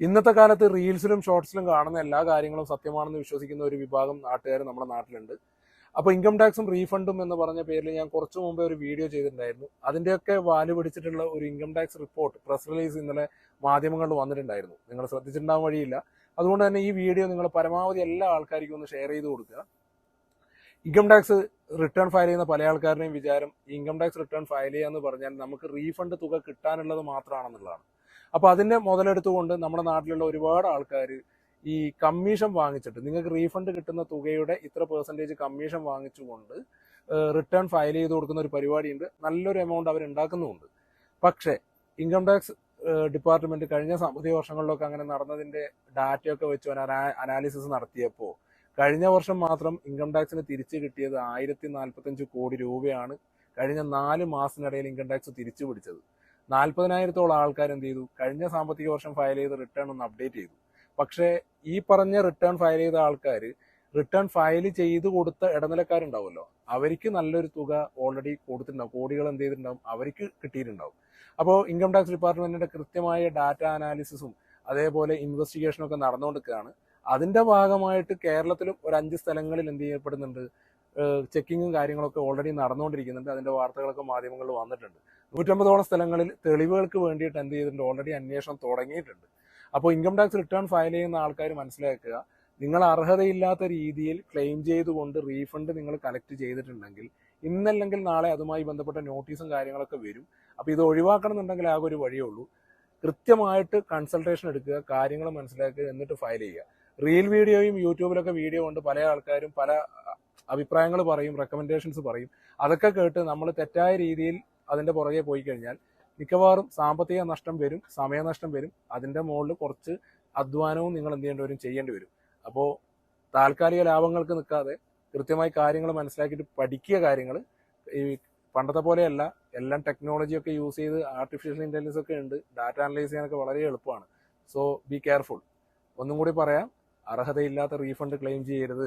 ഇന്നത്തെ കാലത്ത് റീൽസിലും ഷോർട്സിലും കാണുന്ന എല്ലാ കാര്യങ്ങളും സത്യമാണെന്ന് വിശ്വസിക്കുന്ന ഒരു വിഭാഗം നാട്ടുകാർ നമ്മുടെ നാട്ടിലുണ്ട്. അപ്പോൾ ഇൻകം ടാക്സും റീഫണ്ടും എന്ന് പറഞ്ഞ പേരിൽ ഞാൻ കുറച്ചു മുമ്പേ ഒരു വീഡിയോ ചെയ്തിട്ടുണ്ടായിരുന്നു. അതിന്റെയൊക്കെ വാൽ പിടിച്ചിട്ടുള്ള ഒരു income tax report press release ഇന്നലെ മാധ്യമങ്ങളിൽ വന്നിട്ടുണ്ടായിരുന്നു. നിങ്ങൾ ശ്രദ്ധിച്ചിട്ടുണ്ടാകാൻ വഴിയില്ല. അതുകൊണ്ട് തന്നെ ഈ വീഡിയോ നിങ്ങൾ പരമാവധി എല്ലാ ആൾക്കാർക്കും ഒന്ന് ഷെയർ ചെയ്ത് കൊടുക്കുക. ഇൻകം ടാക്സ് റിട്ടേൺ ഫയൽ ചെയ്യുന്ന പല ആൾക്കാരുടെയും വിചാരം ഇൻകം ടാക്സ് റിട്ടേൺ ഫയൽ ചെയ്യുക എന്ന് പറഞ്ഞാൽ നമുക്ക് റീഫണ്ട് തുക കിട്ടാനുള്ളത് മാത്രമാണെന്നുള്ളതാണ്. അപ്പോൾ അതിന്റെ മുതലെടുത്തുകൊണ്ട് നമ്മുടെ നാട്ടിലുള്ള ഒരുപാട് ആൾക്കാർ ഈ കമ്മീഷൻ വാങ്ങിച്ചിട്ട് നിങ്ങൾക്ക് റീഫണ്ട് കിട്ടുന്ന തുകയുടെ ഇത്ര പെർസെന്റേജ് കമ്മീഷൻ വാങ്ങിച്ചുകൊണ്ട് റിട്ടേൺ ഫയൽ ചെയ്ത് കൊടുക്കുന്ന ഒരു പരിപാടിയുണ്ട്. നല്ലൊരു എമൗണ്ട് അവർ ഉണ്ടാക്കുന്നുമുണ്ട്. പക്ഷേ ഇൻകം ടാക്സ് ഡിപ്പാർട്ട്മെന്റ് കഴിഞ്ഞ സാമ്പത്തിക വർഷങ്ങളിലൊക്കെ അങ്ങനെ നടന്നതിന്റെ ഡാറ്റയൊക്കെ വെച്ച് അനാലിസിസ് നടത്തിയപ്പോൾ കഴിഞ്ഞ വർഷം മാത്രം ഇൻകം ടാക്സിന് തിരിച്ചു കിട്ടിയത് ആയിരത്തി നാൽപ്പത്തഞ്ച് കോടി രൂപയാണ്. കഴിഞ്ഞ നാല് മാസത്തിനിടയിൽ ഇൻകം ടാക്സ് തിരിച്ചു പിടിച്ചത്. നാൽപ്പതിനായിരത്തോളം ആൾക്കാർ എന്ത് ചെയ്തു? കഴിഞ്ഞ സാമ്പത്തിക വർഷം ഫയൽ ചെയ്ത റിട്ടേൺ ഒന്ന് അപ്ഡേറ്റ് ചെയ്തു. പക്ഷേ ഈ പറഞ്ഞ റിട്ടേൺ ഫയൽ ചെയ്ത ആൾക്കാർ റിട്ടേൺ ഫയൽ ചെയ്ത് കൊടുത്ത ഇടനിലക്കാരുണ്ടാവുമല്ലോ. അവർക്ക് നല്ലൊരു തുക ഓൾറെഡി കൊടുത്തിട്ടുണ്ടാവും. കോടികൾ എന്ത് ചെയ്തിട്ടുണ്ടാവും? അവർക്ക് കിട്ടിയിട്ടുണ്ടാവും. അപ്പോൾ ഇൻകം ടാക്സ് ഡിപ്പാർട്ട്മെന്റിന്റെ കൃത്യമായ ഡാറ്റ അനാലിസിസും അതേപോലെ ഇൻവെസ്റ്റിഗേഷനും ഒക്കെ നടന്നുകൊണ്ടിരിക്കുകയാണ്. അതിന്റെ ഭാഗമായിട്ട് കേരളത്തിലും ഒരു അഞ്ച് സ്ഥലങ്ങളിൽ എന്ത് ചെയ്യപ്പെടുന്നുണ്ട്? ചെക്കിങ്ങും കാര്യങ്ങളൊക്കെ ഓൾറെഡി നടന്നുകൊണ്ടിരിക്കുന്നുണ്ട്. അതിന്റെ വാർത്തകളൊക്കെ മാധ്യമങ്ങളിൽ വന്നിട്ടുണ്ട്. നൂറ്റമ്പതോളം സ്ഥലങ്ങളിൽ തെളിവുകൾക്ക് വേണ്ടിയിട്ട് എന്ത് ചെയ്തിട്ടുണ്ട്? ഓൾറെഡി അന്വേഷണം തുടങ്ങിയിട്ടുണ്ട്. അപ്പോൾ ഇൻകം ടാക്സ് റിട്ടേൺ ഫയൽ ചെയ്യുന്ന ആൾക്കാർ മനസ്സിലാക്കുക നിങ്ങൾ അർഹതയില്ലാത്ത രീതിയിൽ ക്ലെയിം ചെയ്തുകൊണ്ട് റീഫണ്ട് നിങ്ങൾ കളക്ട് ചെയ്തിട്ടുണ്ടെങ്കിൽ ഇന്നല്ലെങ്കിൽ നാളെ അതുമായി ബന്ധപ്പെട്ട നോട്ടീസും കാര്യങ്ങളൊക്കെ വരും. അപ്പോൾ ഇത് ഒഴിവാക്കണം എന്നുണ്ടെങ്കിൽ ആകെ ഒരു വഴിയേ ഉള്ളൂ. കൃത്യമായിട്ട് കൺസൾട്ടേഷൻ എടുക്കുക കാര്യങ്ങൾ മനസ്സിലാക്കുക എന്നിട്ട് ഫയൽ ചെയ്യുക. റീൽ വീഡിയോയും യൂട്യൂബിലൊക്കെ വീഡിയോ ഉണ്ട് പല ആൾക്കാരും പല അഭിപ്രായങ്ങൾ പറയും റെക്കമെൻഡേഷൻസ് പറയും. അതൊക്കെ കേട്ട് നമ്മൾ തെറ്റായ രീതിയിൽ അതിന്റെ പുറകെ പോയി കഴിഞ്ഞാൽ മിക്കവാറും സാമ്പത്തിക നഷ്ടം വരും സമയനഷ്ടം വരും. അതിന്റെ മുകളിൽ കുറച്ച് അധ്വാനവും നിങ്ങൾ എന്ത് ചെയ്യേണ്ടി വരും ചെയ്യേണ്ടി വരും. അപ്പോൾ താൽക്കാലിക ലാഭങ്ങൾക്ക് നിൽക്കാതെ കൃത്യമായി കാര്യങ്ങൾ മനസ്സിലാക്കിയിട്ട് പഠിക്കുക കാര്യങ്ങൾ ഈ പണ്ടത്തെ പോലെയല്ല എല്ലാം ടെക്നോളജിയൊക്കെ യൂസ് ചെയ്ത് ആർട്ടിഫിഷ്യൽ ഇന്റലിജൻസ് ഒക്കെ ഉണ്ട്. ഡാറ്റ അനലൈസ് ചെയ്യാനൊക്കെ വളരെ എളുപ്പമാണ്. സോ ബി കെയർഫുൾ ഒന്നും കൂടി പറയാം അർഹതയില്ലാത്ത റീഫണ്ട് ക്ലെയിം ചെയ്യരുത്.